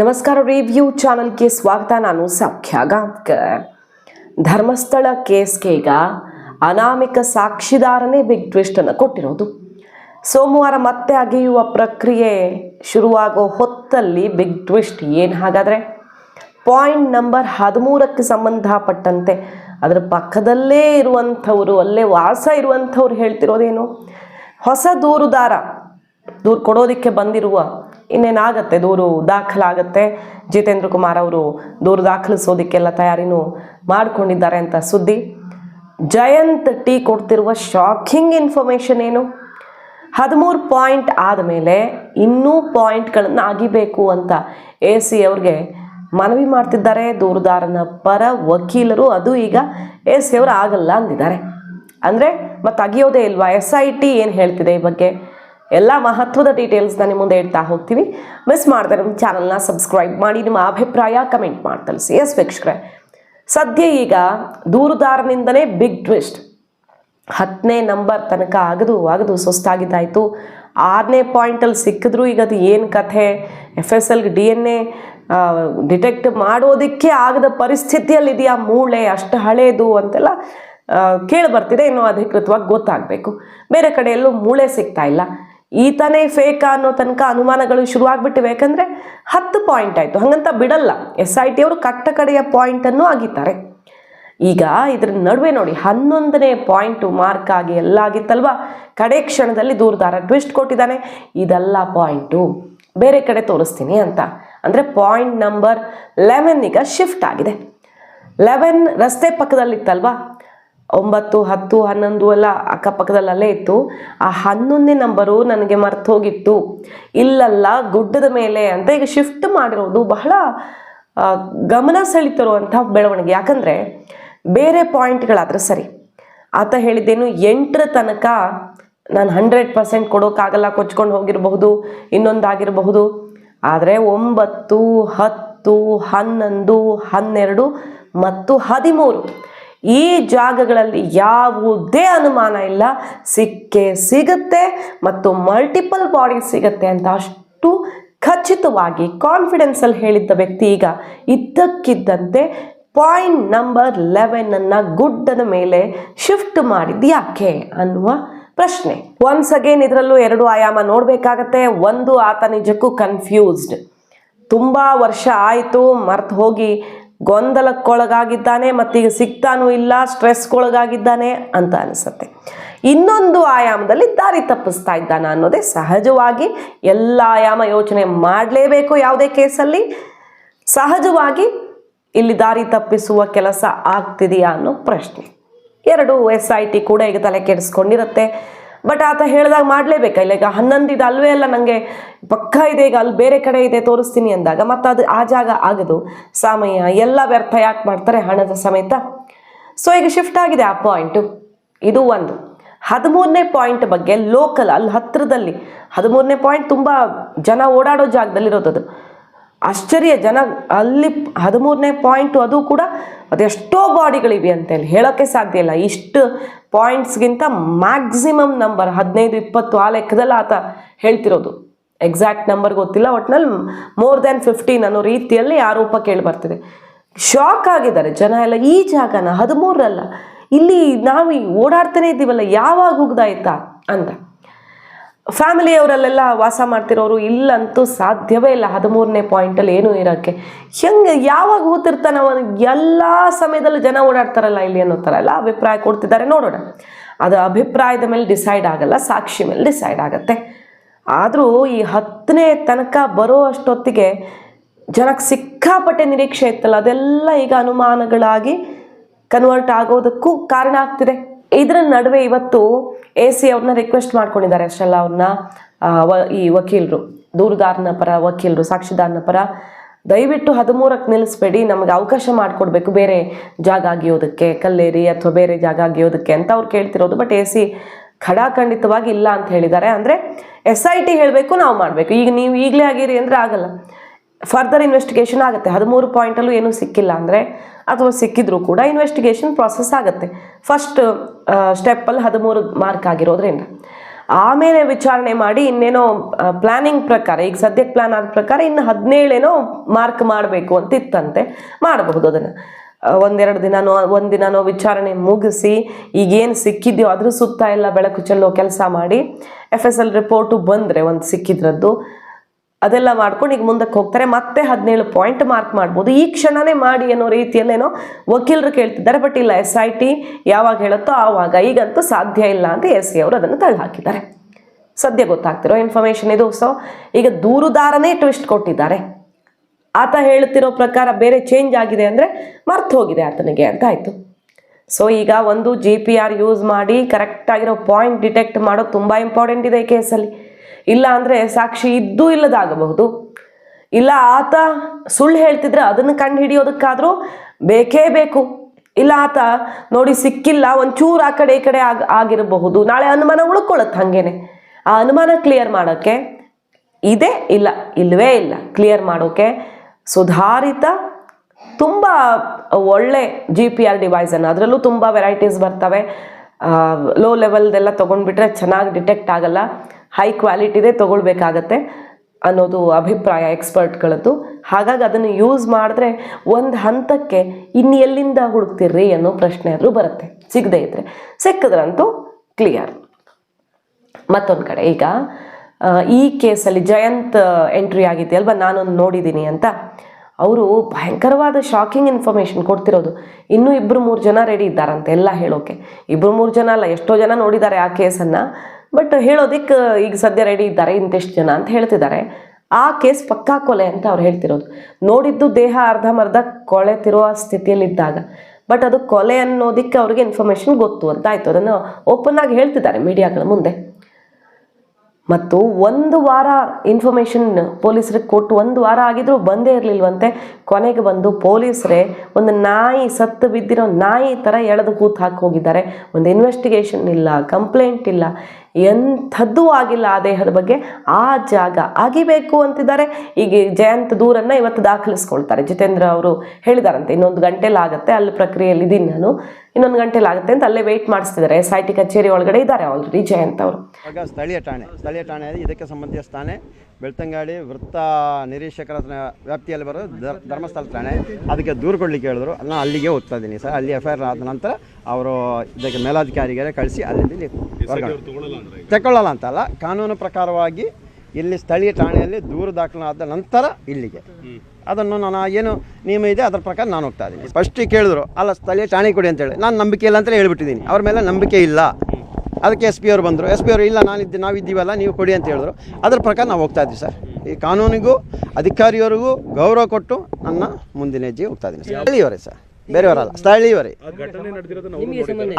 ನಮಸ್ಕಾರ ರಿವ್ಯೂ ಚಾನಲ್ಗೆ ಸ್ವಾಗತ. ನಾನು ಸೌಖ್ಯ ಗಾಂವ್ಕರ್ ಧರ್ಮಸ್ಥಳ ಕೇಸ್ಗೆ ಈಗ ಅನಾಮಿಕ ಸಾಕ್ಷಿದಾರನೇ ಬಿಗ್ ಟ್ವಿಸ್ಟ್ ಅನ್ನು ಕೊಟ್ಟಿರೋದು. ಸೋಮವಾರ ಮತ್ತೆ ಅಗೆಯುವ ಪ್ರಕ್ರಿಯೆ ಶುರುವಾಗೋ ಹೊತ್ತಲ್ಲಿ ಬಿಗ್ ಟ್ವಿಸ್ಟ್ ಏನು ಹಾಗಾದರೆ? ಪಾಯಿಂಟ್ ನಂಬರ್ ಹದಿಮೂರಕ್ಕೆ ಸಂಬಂಧಪಟ್ಟಂತೆ ಅದರ ಪಕ್ಕದಲ್ಲೇ ಇರುವಂಥವರು, ಅಲ್ಲೇ ವಾಸ ಇರುವಂಥವ್ರು ಹೇಳ್ತಿರೋದೇನು? ಹೊಸ ದೂರುದಾರ, ದೂರು ಕೊಡೋದಕ್ಕೆ ಬಂದಿರುವ ಇನ್ನೇನಾಗತ್ತೆ? ದೂರು ದಾಖಲಾಗತ್ತೆ? ಜಿತೇಂದ್ರ ಕುಮಾರ್ ಅವರು ದೂರು ದಾಖಲಿಸೋದಕ್ಕೆಲ್ಲ ತಯಾರಿನೂ ಮಾಡಿಕೊಂಡಿದ್ದಾರೆ ಅಂತ ಸುದ್ದಿ. ಜಯಂತ್ ಟೀ ಕೊಡ್ತಿರುವ ಶಾಕಿಂಗ್ ಇನ್ಫಾರ್ಮೇಷನ್ ಏನು? ಹದಿಮೂರು ಪಾಯಿಂಟ್ ಆದಮೇಲೆ ಇನ್ನೂ ಪಾಯಿಂಟ್ಗಳನ್ನು ಅಗಿಬೇಕು ಅಂತ ಎ ಸಿ ಅವ್ರಿಗೆ ಮನವಿ ಮಾಡ್ತಿದ್ದಾರೆ. ದೂರುದಾರನ ಪರ ವಕೀಲರು, ಅದು ಈಗ ಎ ಸಿ ಅವರು ಆಗಲ್ಲ ಅಂದಿದ್ದಾರೆ. ಅಂದರೆ ಮತ್ತೆ ಅಗಿಯೋದೇ ಇಲ್ವಾ? ಎಸ್ ಐ ಟಿ ಏನು ಹೇಳ್ತಿದೆ ಈ ಬಗ್ಗೆ? ಎಲ್ಲ ಮಹತ್ವದ ಡೀಟೇಲ್ಸ್ನ ನಿಮ್ಮ ಮುಂದೆ ಇಡ್ತಾ ಹೋಗ್ತೀವಿ. ಮಿಸ್ ಮಾಡಿದ್ರೆ ನಮ್ಮ ಚಾನಲ್ನ ಸಬ್ಸ್ಕ್ರೈಬ್ ಮಾಡಿ, ನಿಮ್ಮ ಅಭಿಪ್ರಾಯ ಕಮೆಂಟ್ ಮಾಡಿ ತಿಳಿಸಿ ಎಸ್ ವೀಕ್ಷಕರೇ. ಸದ್ಯ ಈಗ ದೂರುದಾರನಿಂದನೇ ಬಿಗ್ ಟ್ವಿಸ್ಟ್ ಹತ್ತನೇ ನಂಬರ್ ತನಕ ಆಗದು ಆಗದು, ಸುಸ್ತಾಗಿದ್ದಾಯಿತು. ಆರನೇ ಪಾಯಿಂಟಲ್ಲಿ ಸಿಕ್ಕಿದ್ರು ಈಗ ಅದು ಏನು ಕಥೆ? ಎಫ್ ಎಸ್ ಎಲ್ಗೆ ಡಿ ಎನ್ ಎ ಡಿಟೆಕ್ಟ್ ಮಾಡೋದಕ್ಕೆ ಆಗದ ಪರಿಸ್ಥಿತಿಯಲ್ಲಿದೆಯಾ ಮೂಳೆ? ಅಷ್ಟು ಹಳೇದು ಅಂತೆಲ್ಲ ಕೇಳಿ ಬರ್ತಿದೆ. ಇನ್ನೂ ಅಧಿಕೃತವಾಗಿ ಗೊತ್ತಾಗಬೇಕು. ಬೇರೆ ಕಡೆಯಲ್ಲೂ ಮೂಳೆ ಸಿಗ್ತಾ ಇಲ್ಲ. ಈತನೇ ಫೇಕ ಅನ್ನೋ ತನಕ ಅನುಮಾನಗಳು ಶುರುವಾಗ್ಬಿಟ್ಟಿವೆ. ಯಾಕಂದರೆ ಹತ್ತು ಪಾಯಿಂಟ್ ಆಯಿತು. ಹಾಗಂತ ಬಿಡಲ್ಲ. ಎಸ್ ಐ ಟಿ ಅವರು ಕಟ್ಟ ಕಡೆಯ ಪಾಯಿಂಟನ್ನು ಆಗಿದ್ದಾರೆ. ಈಗ ಇದ್ರ ನಡುವೆ ನೋಡಿ, ಹನ್ನೊಂದನೇ ಪಾಯಿಂಟು ಮಾರ್ಕ್ ಆಗಿ ಎಲ್ಲ ಆಗಿತ್ತಲ್ವಾ? ಕಡೆ ಕ್ಷಣದಲ್ಲಿ ದೂರದಾರ ಟ್ವಿಸ್ಟ್ ಕೊಟ್ಟಿದ್ದಾನೆ. ಇದೆಲ್ಲ ಪಾಯಿಂಟು ಬೇರೆ ಕಡೆ ತೋರಿಸ್ತೀನಿ ಅಂತ. ಅಂದರೆ ಪಾಯಿಂಟ್ ನಂಬರ್ ಈಗ ಶಿಫ್ಟ್ ಆಗಿದೆ. ಲೆವೆನ್ ರಸ್ತೆ ಪಕ್ಕದಲ್ಲಿತ್ತಲ್ವಾ? ಒಂಬತ್ತು, ಹತ್ತು, ಹನ್ನೊಂದು ಎಲ್ಲ ಅಕ್ಕಪಕ್ಕದಲ್ಲಿ ಅಲ್ಲೇ ಇತ್ತು. ಆ ಹನ್ನೊಂದನೇ ನಂಬರು ನನಗೆ ಮರ್ತು ಹೋಗಿತ್ತು ಇಲ್ಲಲ್ಲ, ಗುಡ್ಡದ ಮೇಲೆ ಅಂತ ಈಗ ಶಿಫ್ಟ್ ಮಾಡಿರೋದು ಬಹಳ ಗಮನ ಸೆಳಿತಿರುವಂಥ ಬೆಳವಣಿಗೆ. ಯಾಕಂದರೆ ಬೇರೆ ಪಾಯಿಂಟ್ಗಳಾದ್ರೆ ಸರಿ. ಆತ ಹೇಳಿದ್ದೇನು, ಎಂಟರ ತನಕ ನಾನು ಹಂಡ್ರೆಡ್ ಪರ್ಸೆಂಟ್ ಕೊಡೋಕ್ಕಾಗಲ್ಲ ಕೊಚ್ಕೊಂಡು ಹೋಗಿರಬಹುದು, ಇನ್ನೊಂದಾಗಿರಬಹುದು. ಆದರೆ ಒಂಬತ್ತು, ಹತ್ತು, ಹನ್ನೊಂದು, ಹನ್ನೆರಡು ಮತ್ತು ಹದಿಮೂರು ಈ ಜಾಗಗಳಲ್ಲಿ ಯಾವುದೇ ಅನುಮಾನ ಇಲ್ಲ. ಸಿಕ್ಕೇ ಸಿಗುತ್ತೆ ಮತ್ತು ಮಲ್ಟಿಪಲ್ ಬಾಡಿ ಸಿಗುತ್ತೆ ಅಂತ ಅಷ್ಟು ಖಚಿತವಾಗಿ ಕಾನ್ಫಿಡೆನ್ಸಲ್ಲಿ ಹೇಳಿದ್ದ ವ್ಯಕ್ತಿ ಈಗ ಇದ್ದಕ್ಕಿದ್ದಂತೆ ಪಾಯಿಂಟ್ ನಂಬರ್ ಲೆವೆನನ್ನು ಗುಡ್ಡದ ಮೇಲೆ ಶಿಫ್ಟ್ ಮಾಡಿದ್ದು ಯಾಕೆ ಅನ್ನುವ ಪ್ರಶ್ನೆ. ಒನ್ಸ್ ಅಗೇನ್ ಇದರಲ್ಲೂ ಎರಡು ಆಯಾಮ ನೋಡಬೇಕಾಗತ್ತೆ. ಒಂದು ಆತ ನಿಜಕ್ಕೂ ಕನ್ಫ್ಯೂಸ್ಡ್ ತುಂಬ ವರ್ಷ ಆಯಿತು ಮರ್ತು ಹೋಗಿ ಗೊಂದಲಕ್ಕೊಳಗಾಗಿದ್ದಾನೆ ಮತ್ತೀಗ ಸಿಗ್ತಾನೂ ಇಲ್ಲ ಸ್ಟ್ರೆಸ್ಗೊಳಗಾಗಿದ್ದಾನೆ ಅಂತ ಅನಿಸುತ್ತೆ. ಇನ್ನೊಂದು ಆಯಾಮದಲ್ಲಿ ದಾರಿ ತಪ್ಪಿಸ್ತಾ ಇದ್ದಾನ ಅನ್ನೋದೇ ಸಹಜವಾಗಿ ಎಲ್ಲ ಆಯಾಮ ಯೋಚನೆ ಮಾಡಲೇಬೇಕು ಯಾವುದೇ ಕೇಸಲ್ಲಿ. ಸಹಜವಾಗಿ ಇಲ್ಲಿ ದಾರಿ ತಪ್ಪಿಸುವ ಕೆಲಸ ಆಗ್ತಿದೆಯಾ ಅನ್ನೋ ಪ್ರಶ್ನೆ. ಎರಡು ಎಸ್ ಐ ಟಿ ಕೂಡ ಈಗ ತಲೆ ಕೆಡಿಸ್ಕೊಂಡಿರುತ್ತೆ. ಬಟ್ ಆತ ಹೇಳಿದಾಗ ಮಾಡಲೇಬೇಕಲ್ಲ ಈಗ ಹನ್ನೊಂದು ಇದು ಅಲ್ವೇ ಅಲ್ಲ ನನಗೆ ಪಕ್ಕ ಇದೆ, ಈಗ ಅಲ್ಲಿ ಬೇರೆ ಕಡೆ ಇದೆ ತೋರಿಸ್ತೀನಿ ಅಂದಾಗ, ಮತ್ತು ಅದು ಆ ಜಾಗ ಆಗದು. ಸಮಯ ಎಲ್ಲ ವ್ಯರ್ಥ ಯಾಕೆ ಮಾಡ್ತಾರೆ ಹಣದ ಸಮೇತ? ಸೊ ಈಗ ಶಿಫ್ಟ್ ಆಗಿದೆ ಆ ಪಾಯಿಂಟು ಇದು ಒಂದು. ಹದಿಮೂರನೇ ಪಾಯಿಂಟ್ ಬಗ್ಗೆ ಲೋಕಲ್ ಅಲ್ಲಿ ಹತ್ತಿರದಲ್ಲಿ ಹದಿಮೂರನೇ ಪಾಯಿಂಟ್ ತುಂಬ ಜನ ಓಡಾಡೋ ಜಾಗದಲ್ಲಿರೋದು ಅದು. ಆಶ್ಚರ್ಯ ಜನ ಅಲ್ಲಿ ಹದಿಮೂರನೇ ಪಾಯಿಂಟು ಅದು ಕೂಡ ಅದೆಷ್ಟೋ ಬಾಡಿಗಳಿವೆ ಅಂತೇಳಿ ಹೇಳೋಕ್ಕೆ ಸಾಧ್ಯ ಇಲ್ಲ. ಇಷ್ಟು ಪಾಯಿಂಟ್ಸ್ಗಿಂತ ಮ್ಯಾಕ್ಸಿಮಮ್ ನಂಬರ್ ಹದಿನೈದು ಇಪ್ಪತ್ತು ಆ ಲೆಕ್ಕದಲ್ಲಿ ಆತ ಹೇಳ್ತಿರೋದು. ಎಕ್ಸಾಕ್ಟ್ ನಂಬರ್ ಗೊತ್ತಿಲ್ಲ, ಒಟ್ನಲ್ಲಿ ಮೋರ್ ದ್ಯಾನ್ ಫಿಫ್ಟೀನ್ ಅನ್ನೋ ರೀತಿಯಲ್ಲಿ ಆರೋಪ ಕೇಳಿ ಬರ್ತಿದೆ. ಶಾಕ್ ಆಗಿದ್ದಾರೆ ಜನ ಎಲ್ಲ. ಈ ಜಾಗನ ಹದಿಮೂರಲ್ಲ ಇಲ್ಲಿ ನಾವು ಓಡಾಡ್ತಾನೆ ಇದ್ದೀವಲ್ಲ, ಯಾವಾಗ ಉಗ್ದಾಯ್ತಾ ಅಂತ. ಫ್ಯಾಮಿಲಿಯವರಲ್ಲೆಲ್ಲ ವಾಸ ಮಾಡ್ತಿರೋರು ಇಲ್ಲಂತೂ ಸಾಧ್ಯವೇ ಇಲ್ಲ. ಹದಿಮೂರನೇ ಪಾಯಿಂಟಲ್ಲಿ ಏನೂ ಇರೋಕ್ಕೆ. ಹೆಂಗೆ, ಯಾವಾಗ ಹೂತಿರ್ತಾನೆ ಅವನು? ಎಲ್ಲ ಸಮಯದಲ್ಲೂ ಜನ ಓಡಾಡ್ತಾರಲ್ಲ ಇಲ್ಲಿ ಅನ್ನೋ ಥರ ಎಲ್ಲ ಅಭಿಪ್ರಾಯ ಕೊಡ್ತಿದ್ದಾರೆ. ನೋಡೋಣ. ಅದು ಅಭಿಪ್ರಾಯದ ಮೇಲೆ ಡಿಸೈಡ್ ಆಗಲ್ಲ, ಸಾಕ್ಷಿ ಮೇಲೆ ಡಿಸೈಡ್ ಆಗತ್ತೆ. ಆದರೂ ಈ ಹತ್ತನೇ ತನಕ ಬರೋ ಅಷ್ಟೊತ್ತಿಗೆ ಜನಕ್ಕೆ ಸಿಕ್ಕಾಪಟ್ಟೆ ನಿರೀಕ್ಷೆ ಇತ್ತಲ್ಲ. ಅದೆಲ್ಲ ಈಗ ಅನುಮಾನಗಳಾಗಿ ಕನ್ವರ್ಟ್ ಆಗೋದಕ್ಕೂ ಕಾರಣ ಆಗ್ತಿದೆ. ಇದರ ನಡುವೆ ಇವತ್ತು ಎ ಸಿ ಅವ್ರನ್ನ ರಿಕ್ವೆಸ್ಟ್ ಮಾಡ್ಕೊಂಡಿದ್ದಾರೆ ಅಷ್ಟೆಲ್ಲ ಅವ್ರನ್ನ ಈ ವಕೀಲರು, ದೂರುದಾರನ ಪರ, ವಕೀಲರು, ಸಾಕ್ಷಿದಾರನ ಪರ. ದಯವಿಟ್ಟು ಹದಿಮೂರಕ್ಕೆ ನಿಲ್ಲಿಸ್ಬೇಡಿ, ನಮಗೆ ಅವಕಾಶ ಮಾಡಿಕೊಡ್ಬೇಕು ಬೇರೆ ಜಾಗ ಆಗಿಯೋದಕ್ಕೆ, ಕಲ್ಲೇರಿ ಅಥವಾ ಬೇರೆ ಜಾಗ ಆಗಿಯೋದಕ್ಕೆ ಅಂತ ಅವ್ರು ಕೇಳ್ತಿರೋದು. ಬಟ್ ಎ ಸಿ ಖಡಾಖಂಡಿತವಾಗಿ ಇಲ್ಲ ಅಂತ ಹೇಳಿದ್ದಾರೆ. ಅಂದರೆ ಎಸ್ ಐ ಟಿ ಹೇಳಬೇಕು, ನಾವು ಮಾಡಬೇಕು. ಈಗ ನೀವು ಈಗಲೇ ಆಗಿರಿ ಅಂದರೆ ಆಗಲ್ಲ. ಫರ್ದರ್ ಇನ್ವೆಸ್ಟಿಗೇಷನ್ ಆಗುತ್ತೆ. ಹದಿಮೂರು ಪಾಯಿಂಟಲ್ಲೂ ಏನೂ ಸಿಕ್ಕಿಲ್ಲ ಅಂದರೆ ಅಥವಾ ಸಿಕ್ಕಿದ್ರೂ ಕೂಡ ಇನ್ವೆಸ್ಟಿಗೇಷನ್ ಪ್ರಾಸೆಸ್ ಆಗುತ್ತೆ. ಫಸ್ಟ್ ಸ್ಟೆಪ್ಪಲ್ಲಿ ಹದಿಮೂರು ಮಾರ್ಕ್ ಆಗಿರೋದ್ರಿಂದ. ಆಮೇಲೆ ವಿಚಾರಣೆ ಮಾಡಿ ಇನ್ನೇನೋ ಪ್ಲಾನಿಂಗ್ ಪ್ರಕಾರ, ಈಗ ಸದ್ಯಕ್ಕೆ ಪ್ಲಾನ್ ಆದ ಪ್ರಕಾರ ಇನ್ನು ಹದಿನೇಳೇನೋ ಮಾರ್ಕ್ ಮಾಡಬೇಕು ಅಂತ ಇತ್ತಂತೆ, ಮಾಡಬಹುದು ಅದನ್ನು. ಒಂದೆರಡು ದಿನನೋ ಒಂದಿನನೋ ವಿಚಾರಣೆ ಮುಗಿಸಿ ಈಗೇನು ಸಿಕ್ಕಿದ್ಯೋ ಅದ್ರ ಸುತ್ತ ಎಲ್ಲ ಬೆಳಕು ಚೆಲ್ಲೋ ಕೆಲಸ ಮಾಡಿ ಎಫ್ ಎಸ್ ಎಲ್ ರಿಪೋರ್ಟು ಬಂದರೆ ಒಂದು ಸಿಕ್ಕಿದ್ರದ್ದು ಅದೆಲ್ಲ ಮಾಡ್ಕೊಂಡು ಈಗ ಮುಂದಕ್ಕೆ ಹೋಗ್ತಾರೆ. ಮತ್ತೆ ಹದಿನೇಳು ಪಾಯಿಂಟ್ ಮಾರ್ಕ್ ಮಾಡ್ಬೋದು. ಈ ಕ್ಷಣನೇ ಮಾಡಿ ಅನ್ನೋ ರೀತಿಯಲ್ಲೇನೋ ವಕೀಲರು ಕೇಳ್ತಿದ್ದಾರೆ ಬಟ್ ಇಲ್ಲ ಎಸ್ ಐ ಟಿ ಯಾವಾಗ ಹೇಳುತ್ತೋ ಆವಾಗ. ಈಗಂತೂ ಸಾಧ್ಯ ಇಲ್ಲ ಅಂತ ಎಸ್ ಸಿ ಅವರು ಅದನ್ನು ತಳ್ಳಿ ಹಾಕಿದ್ದಾರೆ ಸದ್ಯ ಗೊತ್ತಾಗ್ತಿರೋ ಇನ್ಫಾರ್ಮೇಶನ್ ಇದು. ಸೊ ಈಗ ದೂರುದಾರನೇ ಟ್ವಿಸ್ಟ್ ಕೊಟ್ಟಿದ್ದಾರೆ. ಆತ ಹೇಳುತ್ತಿರೋ ಪ್ರಕಾರ ಬೇರೆ ಚೇಂಜ್ ಆಗಿದೆ ಅಂದರೆ ಮರ್ತು ಹೋಗಿದೆ ಆತನಿಗೆ ಅಂತ ಆಯಿತು. ಸೊ ಈಗ ಒಂದು ಜಿ ಪಿ ಆರ್ ಯೂಸ್ ಮಾಡಿ ಕರೆಕ್ಟ್ ಆಗಿರೋ ಪಾಯಿಂಟ್ ಡಿಟೆಕ್ಟ್ ಮಾಡೋದು ತುಂಬ ಇಂಪಾರ್ಟೆಂಟ್ ಇದೆ ಈ ಕೇಸಲ್ಲಿ ಇಲ್ಲ ಅಂದರೆ ಸಾಕ್ಷಿ ಇದ್ದೂ ಇಲ್ಲದಾಗಬಹುದು. ಇಲ್ಲ ಆತ ಸುಳ್ಳು ಹೇಳ್ತಿದ್ರೆ ಅದನ್ನು ಕಂಡು ಹಿಡಿಯೋದಕ್ಕಾದರೂ ಬೇಕೇ ಬೇಕು. ಇಲ್ಲ ಆತ ನೋಡಿ ಸಿಕ್ಕಿಲ್ಲ, ಒಂಚೂರು ಆ ಕಡೆ ಈ ಕಡೆ ಆಗ, ಆಗಿರಬಹುದು. ನಾಳೆ ಅನುಮಾನ ಉಳ್ಕೊಳ್ಳುತ್ತೆ ಹಾಗೇನೆ. ಆ ಅನುಮಾನ ಕ್ಲಿಯರ್ ಮಾಡೋಕ್ಕೆ ಇದೆ ಇಲ್ಲ ಇಲ್ಲವೇ ಇಲ್ಲ. ಕ್ಲಿಯರ್ ಮಾಡೋಕೆ ಸುಧಾರಿತ, ತುಂಬ ಒಳ್ಳೆ ಜಿ ಪಿ ಆರ್ ಡಿವೈಸನ್ನು ಅದರಲ್ಲೂ ತುಂಬ ವೆರೈಟೀಸ್ ಬರ್ತವೆ. ಲೋ ಲೆವೆಲ್ದೆಲ್ಲ ತೊಗೊಂಡ್ಬಿಟ್ರೆ ಚೆನ್ನಾಗಿ ಡಿಟೆಕ್ಟ್ ಆಗಲ್ಲ. ಹೈ ಕ್ವಾಲಿಟಿದೇ ತೊಗೊಳ್ಬೇಕಾಗತ್ತೆ ಅನ್ನೋದು ಅಭಿಪ್ರಾಯ ಎಕ್ಸ್ಪರ್ಟ್ಗಳದ್ದು ಹಾಗಾಗಿ ಅದನ್ನು ಯೂಸ್ ಮಾಡಿದ್ರೆ ಒಂದು ಹಂತಕ್ಕೆ ಇನ್ನು ಎಲ್ಲಿಂದ ಹುಡುಕ್ತಿರ್ರಿ ಅನ್ನೋ ಪ್ರಶ್ನೆ ಆದರೂ ಬರುತ್ತೆ, ಸಿಗದೇ ಇದ್ರೆ. ಸಿಕ್ಕಿದ್ರಂತೂ ಕ್ಲಿಯರ್ ಮತ್ತೊಂದು ಕಡೆ ಈಗ ಈ ಕೇಸಲ್ಲಿ ಜಯಂತ್ ಎಂಟ್ರಿ ಆಗಿದೆಯಲ್ವ? ನಾನೊಂದು ನೋಡಿದ್ದೀನಿ ಅಂತ. ಅವರು ಭಯಂಕರವಾದ ಶಾಕಿಂಗ್ ಇನ್ಫಾರ್ಮೇಷನ್ ಕೊಡ್ತಿರೋದು. ಇನ್ನೂ ಇಬ್ಬರು ಮೂರು ಜನ ರೆಡಿ ಇದ್ದಾರಂತೆ, ಎಲ್ಲ ಹೇಳೋಕೆ. ಇಬ್ಬರು ಮೂರು ಜನ ಅಲ್ಲ, ಎಷ್ಟೋ ಜನ ನೋಡಿದ್ದಾರೆ ಆ ಕೇಸನ್ನು ಬಟ್ ಹೇಳೋದಕ್ಕೆ ಈಗ ಸದ್ಯ ರೆಡಿ ಇದ್ದಾರೆ ಇಂತಿಷ್ಟು ಜನ ಅಂತ ಹೇಳ್ತಿದ್ದಾರೆ. ಆ ಕೇಸ್ ಪಕ್ಕಾ ಕೊಲೆ ಅಂತ ಅವ್ರು ಹೇಳ್ತಿರೋದು. ನೋಡಿದ್ದು ದೇಹ ಅರ್ಧಮರ್ಧ ಕೊಳೆತಿರುವ ಸ್ಥಿತಿಯಲ್ಲಿದ್ದಾಗ. ಬಟ್ ಅದು ಕೊಲೆ ಅನ್ನೋದಕ್ಕೆ ಅವ್ರಿಗೆ ಇನ್ಫಾರ್ಮೇಷನ್ ಗೊತ್ತು ಅಂತ ಆಯಿತು. ಅದನ್ನು ಓಪನ್ ಆಗಿ ಹೇಳ್ತಿದ್ದಾರೆ ಮೀಡಿಯಾಗಳ ಮುಂದೆ. ಮತ್ತು ಒಂದು ವಾರ ಇನ್ಫಾರ್ಮೇಷನ್ ಪೊಲೀಸರಿಗೆ ಕೊಟ್ಟು ಒಂದು ವಾರ ಆಗಿದ್ರೂ ಬಂದೇ ಇರಲಿಲ್ವಂತೆ ಕೊನೆಗೆ ಬಂದು ಪೊಲೀಸರೇ ಒಂದು ನಾಯಿ ಸತ್ತು ಬಿದ್ದಿರೋ ನಾಯಿ ಥರ ಎಳೆದು ಕೂತು ಹಾಕಿ ಹೋಗಿದ್ದಾರೆ. ಒಂದು ಇನ್ವೆಸ್ಟಿಗೇಷನ್ ಇಲ್ಲ ಕಂಪ್ಲೇಂಟ್ ಇಲ್ಲ. ಎಂಥದ್ದೂ ಆಗಿಲ್ಲ ಆ ದೇಹದ ಬಗ್ಗೆ, ಆ ಜಾಗ ಆಗಿಬೇಕು ಅಂತಿದ್ದಾರೆ. ಈಗ ಜಯಂತ್ ದೂರನ್ನು ಇವತ್ತು ದಾಖಲಿಸ್ಕೊಳ್ತಾರೆ. ಜಿತೇಂದ್ರ ಅವರು ಹೇಳಿದಾರಂತೆ, ಇನ್ನೊಂದು ಗಂಟೆಲಿ ಆಗುತ್ತೆ ಅಲ್ಲಿ ಪ್ರಕ್ರಿಯೆಯಲ್ಲಿ ಇದ್ದೀನಿ ನಾನು. ಇನ್ನೊಂದು ಗಂಟೆಲಿ ಆಗುತ್ತೆ ಅಂತ ಅಲ್ಲೇ ವೆಯ್ಟ್ ಮಾಡಿಸ್ತಿದ್ದಾರೆ. ಎಸ್ ಐ ಟಿ ಕಚೇರಿ ಒಳಗಡೆ ಇದ್ದಾರೆ ಆಲ್ರೆಡಿ ಜಯಂತ್ ಅವರು. ಸ್ಥಳೀಯ ಠಾಣೆ ಸ್ಥಳೀಯ ಠಾಣೆ, ಇದಕ್ಕೆ ಸಂಬಂಧಿಸಿದ ಬೆಳ್ತಂಗಾಡಿ ವೃತ್ತ ನಿರೀಕ್ಷಕರ ವ್ಯಾಪ್ತಿಯಲ್ಲಿ ಬರೋ ಧರ್- ಧರ್ಮಸ್ಥಳ ಠಾಣೆ. ಅದಕ್ಕೆ ದೂರು ಕೊಡಲಿಕ್ಕೆ ಹೇಳಿದ್ರು. ನಾನು ಅಲ್ಲಿಗೆ ಹೋಗ್ತಾ ಇದ್ದೀನಿ ಸರ್. ಅಲ್ಲಿ ಎಫ್ ಐ ಆರ್ ಆದ ನಂತರ ಅವರು ಇದಕ್ಕೆ ಮೇಲಾಧಿಕಾರಿಗೆ ಕಳಿಸಿ ಅಲ್ಲಿ ಹೊರಗಡೆ. ತೆಕ್ಕೊಳ್ಳೋಲ್ಲ ತಗೊಳ್ಳಲ್ಲ ಅಂತಲ್ಲ ಕಾನೂನು ಪ್ರಕಾರವಾಗಿ ಇಲ್ಲಿ ಸ್ಥಳೀಯ ಠಾಣೆಯಲ್ಲಿ ದೂರು ದಾಖಲಾದ ನಂತರ ಇಲ್ಲಿಗೆ. ಅದನ್ನು ನಾನು ಏನು ನಿಯಮ ಇದೆ ಅದರ ಪ್ರಕಾರ ನಾನು ಹೋಗ್ತಾ ಇದ್ದೀನಿ. ಫಸ್ಟಿಗೆ ಕೇಳಿದ್ರು ಅಲ್ಲ ಸ್ಥಳೀಯ ಠಾಣೆ ಕೊಡಿ ಅಂತೇಳಿ ನಾನು ನಂಬಿಕೆ ಇಲ್ಲ ಅಂತಲೇ ಹೇಳ್ಬಿಟ್ಟಿದ್ದೀನಿ. ಅವ್ರ ಮೇಲೆ ನಂಬಿಕೆ ಇಲ್ಲ. ಅದಕ್ಕೆ ಎಸ್ ಪಿ ಅವರು ಬಂದರು. ಎಸ್ ಪಿ ಅವರು ಇಲ್ಲ ನಾನಿದ್ದು ನಾವಿದ್ದೀವಲ್ಲ ನೀವು ಕೊಡಿ ಅಂತ ಹೇಳಿದ್ರು. ಅದ್ರ ಪ್ರಕಾರ ನಾವು ಹೋಗ್ತಾ ಇದ್ದೀವಿ ಸರ್. ಈ ಕಾನೂನಿಗೂ ಅಧಿಕಾರಿಯವರಿಗೂ ಗೌರವ ಕೊಟ್ಟು ನನ್ನ ಮುಂದಿನ ಹೆಜ್ಜೆ ಹೋಗ್ತಾ ಇದ್ದೀನಿ ಸರ್. ಸ್ಥಳೀಯವರೇ ಸರ್. ಬೇರೆಯವರಲ್ಲ ಸ್ಥಳೀಯವರೇ.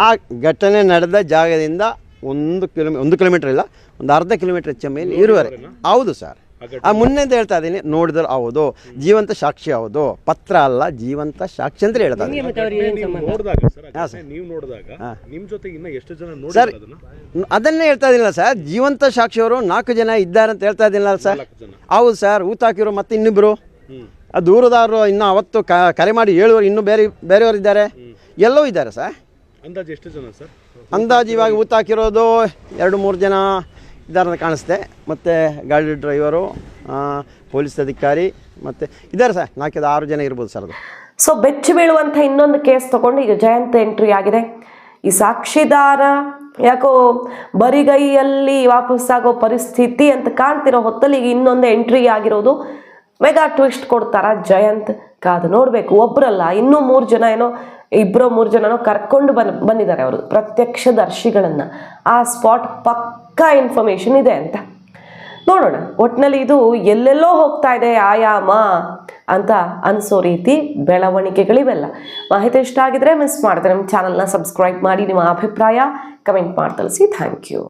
ಆ ಘಟನೆ ನಡೆದ ಜಾಗದಿಂದ ಒಂದು ಕಿಲೋಮೀ ಒಂದು ಕಿಲೋಮೀಟರ್ ಇಲ್ಲ ಒಂದು ಅರ್ಧ ಕಿಲೋಮೀಟರ್ ಹೆಚ್ಚ ಮೇಲೆ ಇರುವರೆ. ಹೌದು ಸರ್. ಆ ಮುನ್ನೆಂದು ಹೇಳ್ತಾ ಇದ್ದೀನಿ ನೋಡಿದ್ರೆ ಹೌದು ಜೀವಂತ ಸಾಕ್ಷಿ ಹೌದು ಪತ್ರ ಅಲ್ಲ ಜೀವಂತ ಸಾಕ್ಷಿ ಅಂತ ಹೇಳ್ತಾ ಇದ್ದೀನಿ ನೀವು ನೋಡಿದಾಗ ಸರ್ ಜೊತೆ ಇನ್ನ ಎಷ್ಟು ಜನ ಅದನ್ನ? ಅದನ್ನೇ ಹೇಳ್ತಾ ಇದ್ದೀನಲ್ಲ ಸರ್ ಜೀವಂತ ಸಾಕ್ಷಿಯವರು ನಾಲ್ಕು ಜನ ಇದ್ದಾರೆ ಅಂತ ಹೇಳ್ತಾ ಇದ್ದೀನಲ್ಲ ಸರ್. ನಾಲ್ಕು ಜನ. ಹೌದು ಸರ್ ಊತ ಹಾಕಿರೋ ಮತ್ತೆ ಇನ್ನಿಬ್ರು. ದೂರದಾರರು ಇನ್ನು ಅವತ್ತು ಕರೆ ಮಾಡಿ ಹೇಳುವರು ಇನ್ನೂ ಬೇರೆ ಬೇರೆಯವರು ಇದ್ದಾರೆ. ಎಲ್ಲವೂ ಇದ್ದಾರೆ ಸರ್. ಅಂದಾಜು ಎಷ್ಟು ಜನ ಸರ್? ಅಂದಾಜು ಇವಾಗ ಊತ ಹಾಕಿರೋದು ಎರಡು ಮೂರು ಜನ ಇದ್ದಾರೆ ಅಂತ ಕಾಣಿಸ್ತೆ. ಮತ್ತು ಗಾಡಿ ಡ್ರೈವರು ಪೊಲೀಸ್ ಅಧಿಕಾರಿ, ಮತ್ತು ಇದ್ದಾರೆ ಸರ್. ನಾಲ್ಕು ಆರು ಜನ ಇರ್ಬೋದು ಸರ್ ಅದು. ಸೊ ಬೆಚ್ಚು ಬೀಳುವಂಥ ಇನ್ನೊಂದು ಕೇಸ್ ತಗೊಂಡು ಈಗ ಜಯಂತ್ ಎಂಟ್ರಿ ಆಗಿದೆ. ಈ ಸಾಕ್ಷಿದಾರ ಯಾಕೋ ಬರಿಗೈಯಲ್ಲಿ ವಾಪಸ್ಸಾಗೋ ಪರಿಸ್ಥಿತಿ ಅಂತ ಕಾಣ್ತಿರೋ ಹೊತ್ತಲ್ಲಿ ಈಗ ಇನ್ನೊಂದು ಎಂಟ್ರಿ ಆಗಿರೋದು. ಮೆಗಾ ಟ್ವಿಸ್ಟ್ ಕೊಡ್ತಾರ ಜಯಂತ್? ಕಾದು ನೋಡಬೇಕು. ಒಬ್ಬರಲ್ಲ ಇನ್ನೂ ಮೂರು ಜನ ಏನೋ ಇಬ್ಬರೋ ಮೂರು ಜನನೋ ಕರ್ಕೊಂಡು ಬಂದಿದ್ದಾರೆ ಅವರು. ಪ್ರತ್ಯಕ್ಷದರ್ಶಿಗಳನ್ನು. ಆ ಸ್ಪಾಟ್ ಪಕ್ಕಾ ಇನ್ಫಾರ್ಮೇಷನ್ ಇದೆ ಅಂತ. ನೋಡೋಣ ಒಟ್ಟಿನಲ್ಲಿ ಇದು ಎಲ್ಲೆಲ್ಲೋ ಹೋಗ್ತಾ ಇದೆ, ಆಯಾಮ ಅಂತ ಅನಿಸೋ ರೀತಿ ಬೆಳವಣಿಗೆಗಳಿವೆಲ್ಲ. ಮಾಹಿತಿ ಇಷ್ಟ ಆಗಿದ್ರೆ ಮಿಸ್ ಮಾಡಿದ್ರೆ ನಮ್ಮ ಚಾನಲ್ನ ಸಬ್ಸ್ಕ್ರೈಬ್ ಮಾಡಿ, ನಿಮ್ಮ ಅಭಿಪ್ರಾಯ ಕಮೆಂಟ್ ಮಾಡಿ ತಿಳಿಸಿ ಥ್ಯಾಂಕ್ ಯು